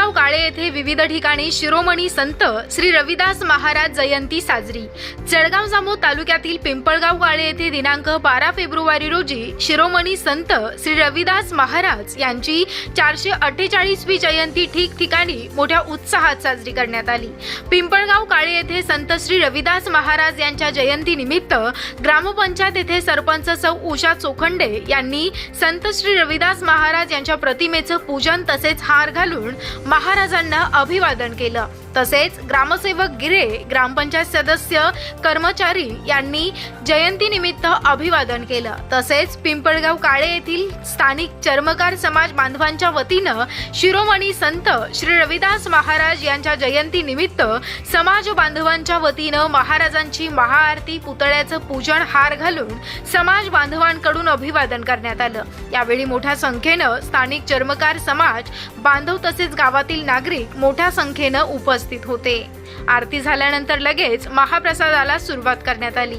पिंपळगाव काळे येथे विविध ठिकाणी शिरोमणी संत श्री रविदास महाराज जयंती साजरी. जळगाव जामोद तालुक्यातील पिंपळगाव काळे येथे दिनांक बारा फेब्रुवारी रोजी शिरोमणी संत श्री रविदास महाराज यांची चारशे अठ्ठेचाळीसवी जयंती ठिकठिकाणी मोठ्या उत्साहात साजरी करण्यात आली. पिंपळगाव काळे येथे संत श्री रविदास महाराज यांच्या जयंतीनिमित्त ग्रामपंचायत येथे सरपंच सौ उषा चोखंडे यांनी संत श्री रविदास महाराज यांच्या प्रतिमेचं पूजन तसेच हार घालून महाराजांना अभिवादन केलं. तसेच ग्रामसेवक गिरे ग्रामपंचायत सदस्य कर्मचारी यांनी जयंतीनिमित्त अभिवादन केलं. तसेच पिंपळगाव काळे येथील स्थानिक चर्मकार समाज बांधवांच्या वतीनं शिरोमणी संत श्री रविदास महाराज यांच्या जयंतीनिमित्त समाज बांधवांच्या वतीनं महाराजांची महाआरती पुतळ्याचं पूजन हार घालून समाज बांधवांकडून अभिवादन करण्यात आलं. यावेळी मोठ्या संख्येनं स्थानिक चर्मकार समाज बांधव तसेच गावातील नागरिक मोठ्या संख्येनं उपस्थित होते. आरती झाल्यानंतर लगेच महाप्रसादाला सुरुवात करण्यात आली.